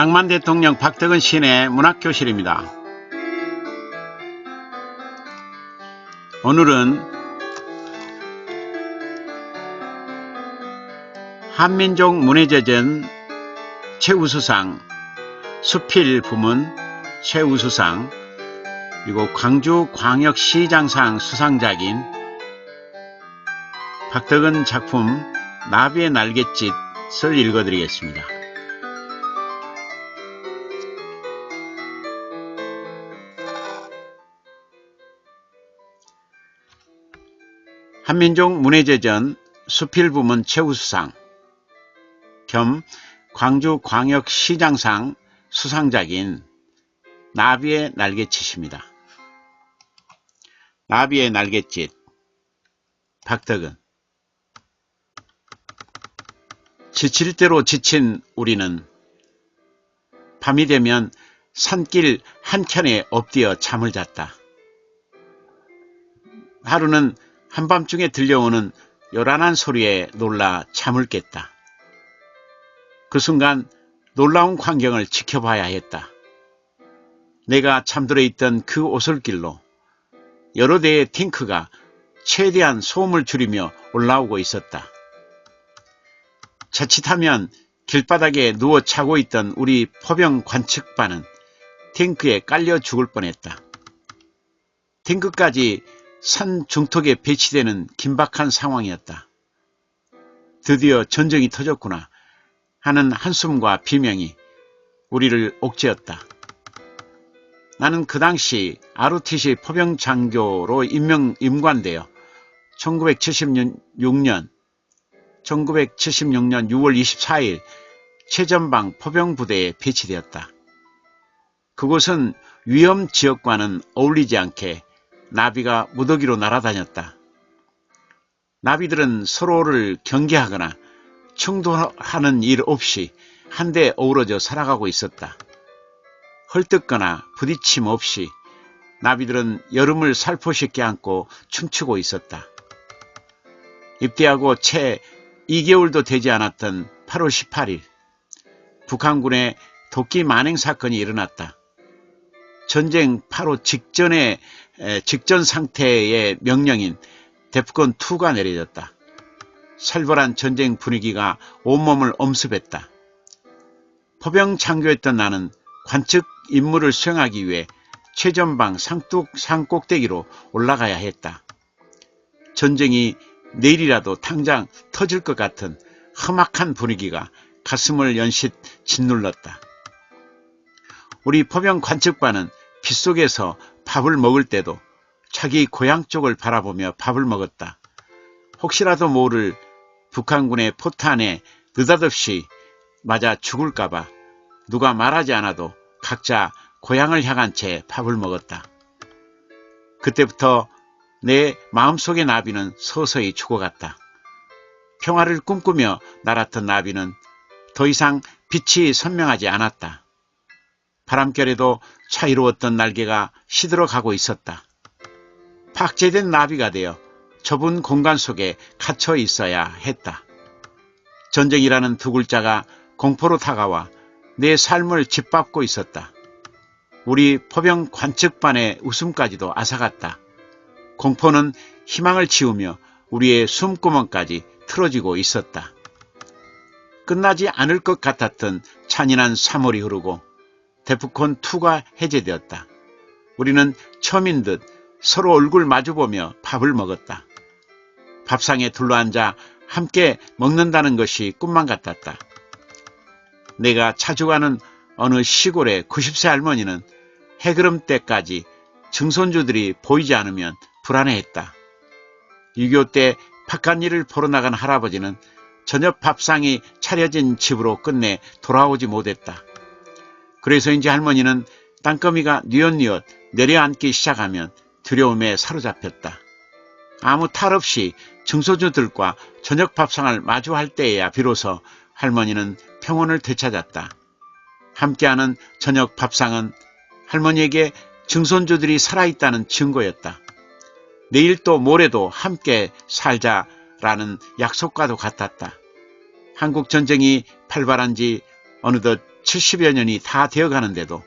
낭만 대통령 박덕은 시인의 문학교실입니다. 오늘은 한민족 문예제전 최우수상 수필 부문 최우수상 그리고 광주광역시장상 수상작인 박덕은 작품 나비의 날갯짓을 읽어드리겠습니다. 한민족 문예제전 수필부문 최우수상 겸 광주광역시장상 수상작인 나비의 날갯짓입니다. 나비의 날갯짓 박덕은 지칠 대로 지친 우리는 밤이 되면 산길 한켠에 엎드려 잠을 잤다. 하루는 한밤중에 들려오는 요란한 소리에 놀라 잠을 깼다. 그 순간 놀라운 광경을 지켜봐야 했다. 내가 잠들어 있던 그 오솔길로 여러 대의 탱크가 최대한 소음을 줄이며 올라오고 있었다. 자칫하면 길바닥에 누워 자고 있던 우리 포병 관측반은 탱크에 깔려 죽을 뻔했다. 탱크까지 산 중턱에 배치되는 긴박한 상황이었다. 드디어 전쟁이 터졌구나 하는 한숨과 비명이 우리를 옥죄었다. 나는 그 당시 ROTC 포병 장교로 임명 임관되어 1976년 1976년 6월 24일 최전방 포병부대에 배치되었다. 그곳은 위험 지역과는 어울리지 않게 나비가 무더기로 날아다녔다. 나비들은 서로를 경계하거나 충돌하는 일 없이 한데 어우러져 살아가고 있었다. 헐뜯거나 부딪힘 없이 나비들은 여름을 살포시 껴안고 춤추고 있었다. 입대하고 채 2개월도 되지 않았던 8월 18일 북한군의 도끼 만행 사건이 일어났다. 전쟁 바로 직전에 직전 상태의 명령인 데프콘 2가 내려졌다. 살벌한 전쟁 분위기가 온몸을 엄습했다. 포병 장교였던 나는 관측 임무를 수행하기 위해 최전방 상뚝 산꼭대기로 올라가야 했다. 전쟁이 내일이라도 당장 터질 것 같은 험악한 분위기가 가슴을 연신 짓눌렀다. 우리 포병 관측반은 빗속에서 밥을 먹을 때도 자기 고향 쪽을 바라보며 밥을 먹었다. 혹시라도 모를 북한군의 포탄에 느닷없이 맞아 죽을까봐 누가 말하지 않아도 각자 고향을 향한 채 밥을 먹었다. 그때부터 내 마음속의 나비는 서서히 죽어갔다. 평화를 꿈꾸며 날았던 나비는 더 이상 빛이 선명하지 않았다. 바람결에도 차이로웠던 날개가 시들어 가고 있었다. 박제된 나비가 되어 좁은 공간 속에 갇혀 있어야 했다. 전쟁이라는 두 글자가 공포로 다가와 내 삶을 짓밟고 있었다. 우리 포병 관측반의 웃음까지도 앗아갔다. 공포는 희망을 지우며 우리의 숨구멍까지 틀어지고 있었다. 끝나지 않을 것 같았던 잔인한 3월이 흐르고 데프콘2가 해제되었다. 우리는 처음인 듯 서로 얼굴 마주보며 밥을 먹었다. 밥상에 둘러앉아 함께 먹는다는 것이 꿈만 같았다. 내가 자주 가는 어느 시골의 90세 할머니는 해그름 때까지 증손주들이 보이지 않으면 불안해했다. 6.25때 팍간일을 보러 나간 할아버지는 저녁 밥상이 차려진 집으로 끝내 돌아오지 못했다. 그래서인지 할머니는 땅거미가 뉘엿뉘엿 내려앉기 시작하면 두려움에 사로잡혔다. 아무 탈 없이 증소주들과 저녁 밥상을 마주할 때에야 비로소 할머니는 평온을 되찾았다. 함께하는 저녁 밥상은 할머니에게 증손주들이 살아있다는 증거였다. 내일 또 모레도 함께 살자라는 약속과도 같았다. 한국 전쟁이 팔발한 지 어느덧 70여 년이 다 되어가는데도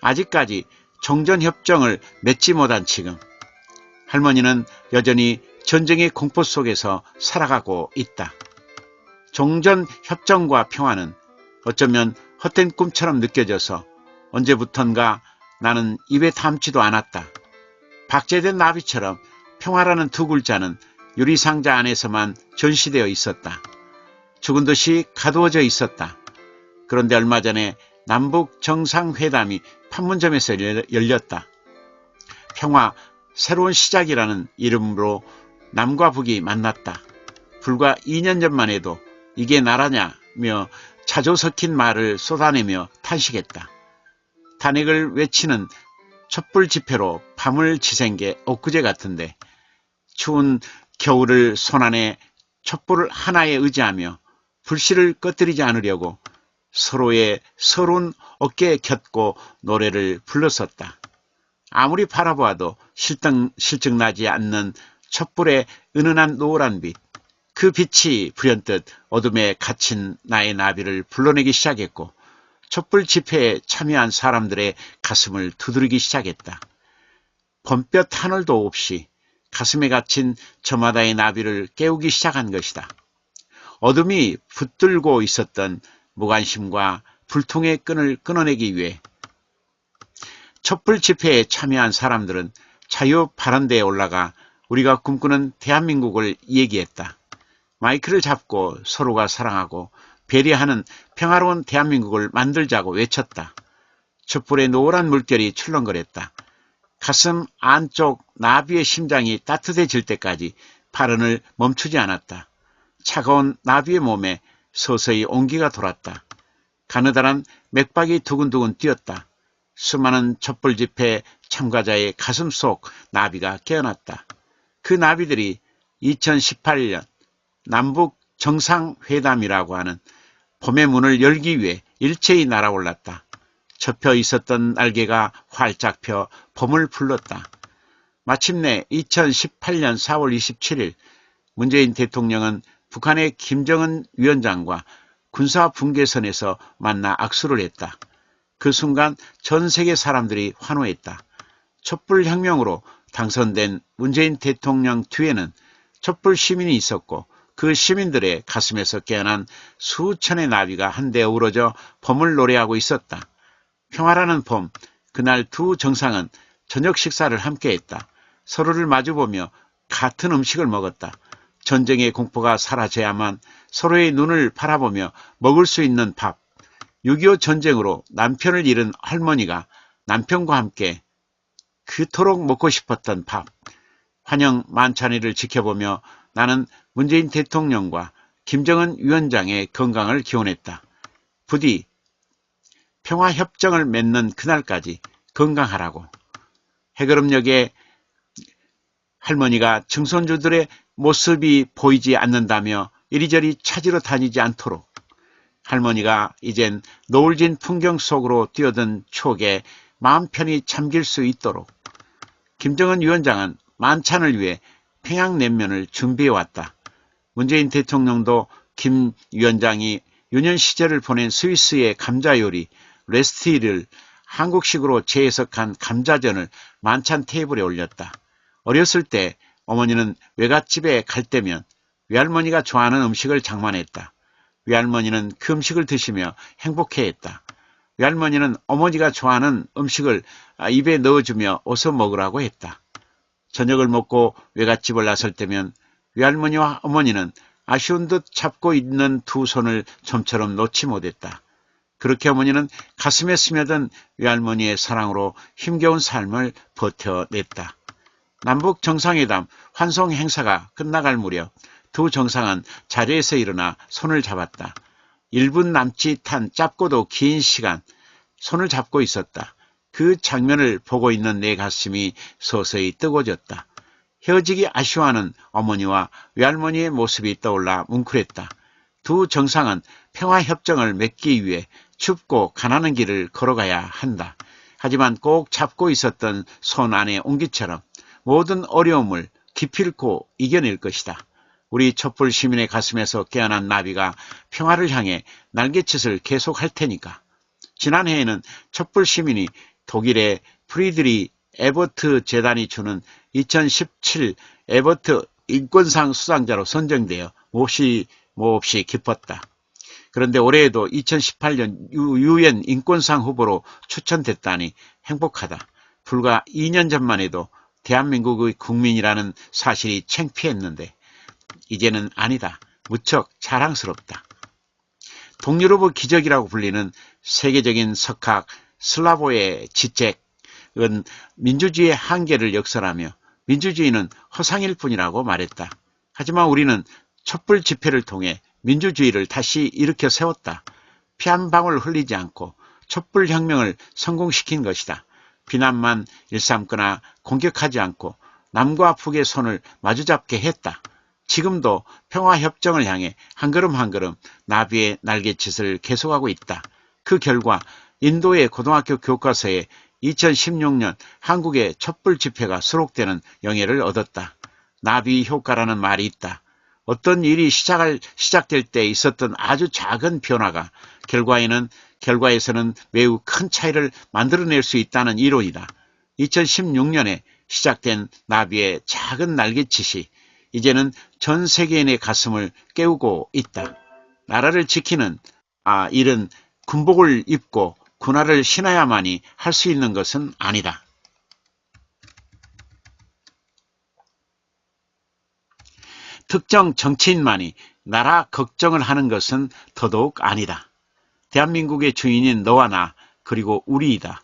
아직까지 종전협정을 맺지 못한 지금 할머니는 여전히 전쟁의 공포 속에서 살아가고 있다. 종전협정과 평화는 어쩌면 헛된 꿈처럼 느껴져서 언제부턴가 나는 입에 담지도 않았다. 박제된 나비처럼 평화라는 두 글자는 유리상자 안에서만 전시되어 있었다. 죽은 듯이 가두어져 있었다. 그런데 얼마 전에 남북 정상회담이 판문점에서 열렸다. 평화 새로운 시작이라는 이름으로 남과 북이 만났다. 불과 2년 전만 해도 이게 나라냐며 자조 섞인 말을 쏟아내며 탄식했다. 탄핵을 외치는 촛불 집회로 밤을 지샌 게 엊그제 같은데 추운 겨울을 손안에 촛불을 하나에 의지하며 불씨를 꺼뜨리지 않으려고 서로의 서러운 어깨에 켰고 노래를 불렀었다. 아무리 바라보아도 실등, 실증나지 않는 촛불의 은은한 노란 빛, 그 빛이 불현듯 어둠에 갇힌 나의 나비를 불러내기 시작했고 촛불 집회에 참여한 사람들의 가슴을 두드리기 시작했다. 봄볕 하늘도 없이 가슴에 갇힌 저마다의 나비를 깨우기 시작한 것이다. 어둠이 붙들고 있었던 무관심과 불통의 끈을 끊어내기 위해 촛불 집회에 참여한 사람들은 자유 발언대에 올라가 우리가 꿈꾸는 대한민국을 얘기했다. 마이크를 잡고 서로가 사랑하고 배려하는 평화로운 대한민국을 만들자고 외쳤다. 촛불의 노란 물결이 출렁거렸다. 가슴 안쪽 나비의 심장이 따뜻해질 때까지 발언을 멈추지 않았다. 차가운 나비의 몸에 서서히 온기가 돌았다. 가느다란 맥박이 두근두근 뛰었다. 수많은 촛불 집회 참가자의 가슴 속 나비가 깨어났다. 그 나비들이 2018년 남북 정상회담이라고 하는 봄의 문을 열기 위해 일체히 날아올랐다. 접혀 있었던 날개가 활짝 펴 봄을 불렀다. 마침내 2018년 4월 27일 문재인 대통령은 북한의 김정은 위원장과 군사 분계선에서 만나 악수를 했다. 그 순간 전 세계 사람들이 환호했다. 촛불혁명으로 당선된 문재인 대통령 뒤에는 촛불 시민이 있었고 그 시민들의 가슴에서 깨어난 수천의 나비가 한데 어우러져 봄을 노래하고 있었다. 평화라는 봄, 그날 두 정상은 저녁 식사를 함께 했다. 서로를 마주보며 같은 음식을 먹었다. 전쟁의 공포가 사라져야만 서로의 눈을 바라보며 먹을 수 있는 밥. 6.25 전쟁으로 남편을 잃은 할머니가 남편과 함께 그토록 먹고 싶었던 밥. 환영 만찬회를 지켜보며 나는 문재인 대통령과 김정은 위원장의 건강을 기원했다. 부디 평화협정을 맺는 그날까지 건강하라고. 해그름역에 할머니가 증손주들의 모습이 보이지 않는다며 이리저리 찾으러 다니지 않도록 할머니가 이젠 노을진 풍경 속으로 뛰어든 추억에 마음 편히 잠길 수 있도록 김정은 위원장은 만찬을 위해 평양냉면을 준비해왔다. 문재인 대통령도 김 위원장이 유년 시절을 보낸 스위스의 감자 요리 레스티를 한국식으로 재해석한 감자전을 만찬 테이블에 올렸다. 어렸을 때 어머니는 외갓집에 갈 때면 외할머니가 좋아하는 음식을 장만했다. 외할머니는 그 음식을 드시며 행복해했다. 외할머니는 어머니가 좋아하는 음식을 입에 넣어주며 어서 먹으라고 했다. 저녁을 먹고 외갓집을 나설 때면 외할머니와 어머니는 아쉬운 듯 잡고 있는 두 손을 좀처럼 놓지 못했다. 그렇게 어머니는 가슴에 스며든 외할머니의 사랑으로 힘겨운 삶을 버텨냈다. 남북 정상회담 환송 행사가 끝나갈 무렵 두 정상은 자리에서 일어나 손을 잡았다. 1분 남짓한 짧고도 긴 시간 손을 잡고 있었다. 그 장면을 보고 있는 내 가슴이 서서히 뜨거워졌다. 헤어지기 아쉬워하는 어머니와 외할머니의 모습이 떠올라 뭉클했다. 두 정상은 평화협정을 맺기 위해 춥고 가난한 길을 걸어가야 한다. 하지만 꼭 잡고 있었던 손 안의 온기처럼 모든 어려움을 기필코 이겨낼 것이다. 우리 촛불 시민의 가슴에서 깨어난 나비가 평화를 향해 날개짓을 계속할 테니까 지난해에는 촛불 시민이 독일의 프리드리 에버트 재단이 주는 2017 에버트 인권상 수상자로 선정되어 몹시 몹시 기뻤다. 그런데 올해에도 2018년 유엔 인권상 후보로 추천됐다니 행복하다. 불과 2년 전만 해도 대한민국의 국민이라는 사실이 창피했는데 이제는 아니다. 무척 자랑스럽다. 동유럽의 기적이라고 불리는 세계적인 석학 슬라보의 지책은 민주주의의 한계를 역설하며 민주주의는 허상일 뿐이라고 말했다. 하지만 우리는 촛불 집회를 통해 민주주의를 다시 일으켜 세웠다. 피 한 방울 흘리지 않고 촛불 혁명을 성공시킨 것이다. 비난만 일삼거나 공격하지 않고 남과 북의 손을 마주잡게 했다. 지금도 평화협정을 향해 한 걸음 한 걸음 나비의 날갯짓을 계속하고 있다. 그 결과 인도의 고등학교 교과서에 2016년 한국의 촛불 집회가 수록되는 영예를 얻었다. 나비 효과라는 말이 있다. 어떤 일이 시작할, 시작될 때 있었던 아주 작은 변화가 결과에는, 결과에서는 매우 큰 차이를 만들어낼 수 있다는 이론이다. 2016년에 시작된 나비의 작은 날갯짓이 이제는 전 세계인의 가슴을 깨우고 있다. 나라를 지키는 아, 일은 군복을 입고 군화를 신어야만이 할 수 있는 것은 아니다. 특정 정치인만이 나라 걱정을 하는 것은 더더욱 아니다. 대한민국의 주인인 너와 나 그리고 우리이다.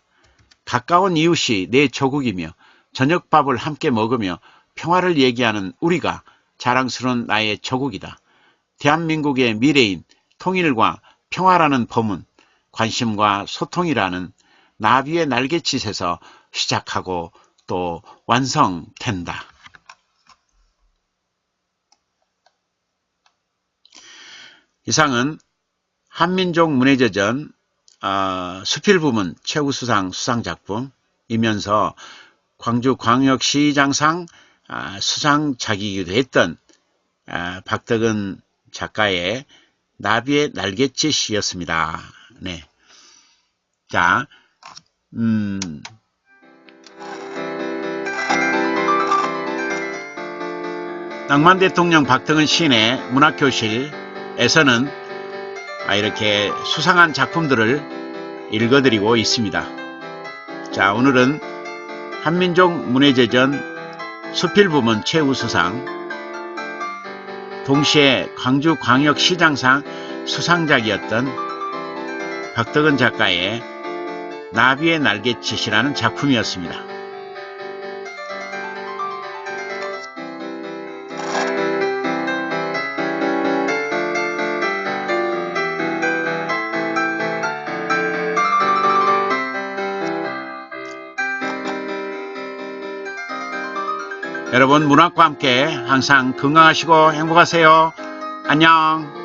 가까운 이웃이 내 조국이며 저녁밥을 함께 먹으며 평화를 얘기하는 우리가 자랑스러운 나의 조국이다. 대한민국의 미래인 통일과 평화라는 법은 관심과 소통이라는 나비의 날갯짓에서 시작하고 또 완성된다. 이상은 한민족 문해제전 어, 수필 부문 최우수상 수상작품이면서 광주광역시장상 아, 수상작이기도 했던 아, 박덕은 작가의 나비의 날갯짓이었습니다. 네. 자, 음, 낭만 대통령 박덕은 시인의 문학교실에서는 아, 이렇게 수상한 작품들을 읽어드리고 있습니다. 자, 오늘은 한민족 문해제전 수필부문 최우수상 동시에 광주광역시장상 수상작이었던 박덕은 작가의 나비의 날갯짓이라는 작품이었습니다. 여러분 문학과 함께 항상 건강하시고 행복하세요. 안녕.